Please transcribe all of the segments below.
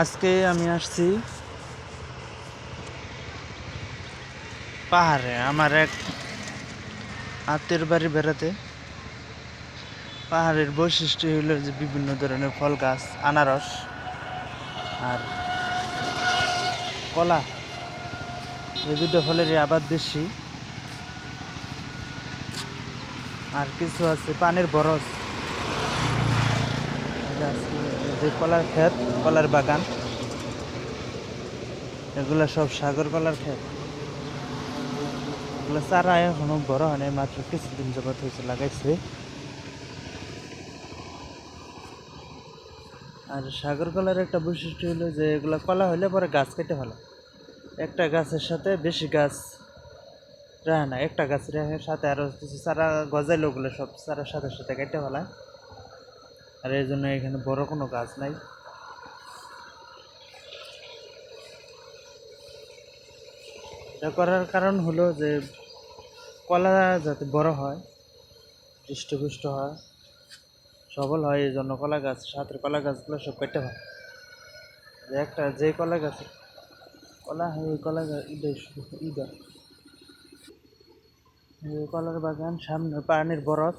আজকে আমি আসছি পাহাড়ে, আমার এক আত্মীয় বাড়ি বেড়াতে। পাহাড়ের বৈশিষ্ট্য হলো যে বিভিন্ন ধরনের ফল গাছ, আনারস আর কলা। এই দুটো ফলেরই আবাদ বেশি। আর কিছু আছে, পানের বরস যে কলার ক্ষেত, কলার বাগান। এগুলো সব সাগর কলার ক্ষেত। এগুলো চারা এখনও বড় হয় মাত্র কিছুদিন যাবত হয়েছে, লাগাইছে। আর সাগর কলার একটা বৈশিষ্ট্য হলো যে, এগুলো কলা হলে পরে গাছ কেটে ফেলে। একটা গাছের সাথে বেশি গাছ রাখে না, একটা গাছ রেখে সাথে আরও কিছু চারা গজাইল ওগুলো সব চারার সাথে সাথে কেটে ফেলায়। আর এই জন্য এখানে বড় কোনো গাছ নাই। এটা করার কারণ হলো যে কলা যাতে বড় হয়, হৃষ্টপুষ্ট হয়, সবল হয়, এই জন্য কলা গাছ সাথে কলা গাছগুলো সব কেটে হয় যে একটা, যে কলা গাছ, কলা হয়, ওই কলা গাছ এই কলার বাগান সামনে পানির বরফ।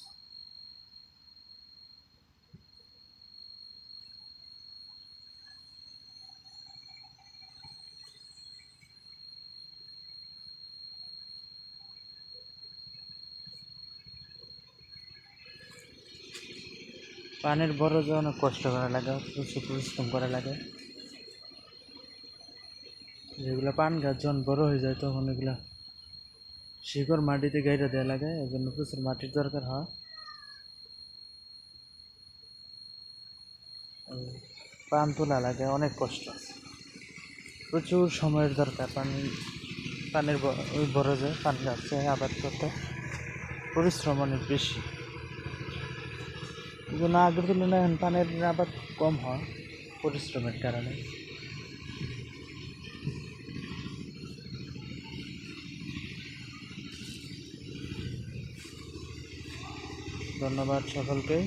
পানির বরফ অনেক কষ্ট করা লাগে, প্রচুর পরিশ্রম করা লাগে। যেগুলো পান গাছ যখন বড় হয়ে যায়, তখন এগুলা শিকড় মাটিতে গাইটা দেওয়া লাগে এই জন্য প্রচুর মাটির দরকার হয়। পান তোলা লাগে, অনেক কষ্ট। প্রচুর সময়ের দরকার পানি, পানির ব- ওই বরজে পান গাছে আবাদ করতে। পরিশ্রম অনেক বেশি। না আগের তুলনায় এখন পানের আবাদ কম হয় পরিশ্রমের কারণে। ধন্যবাদ সকলকে।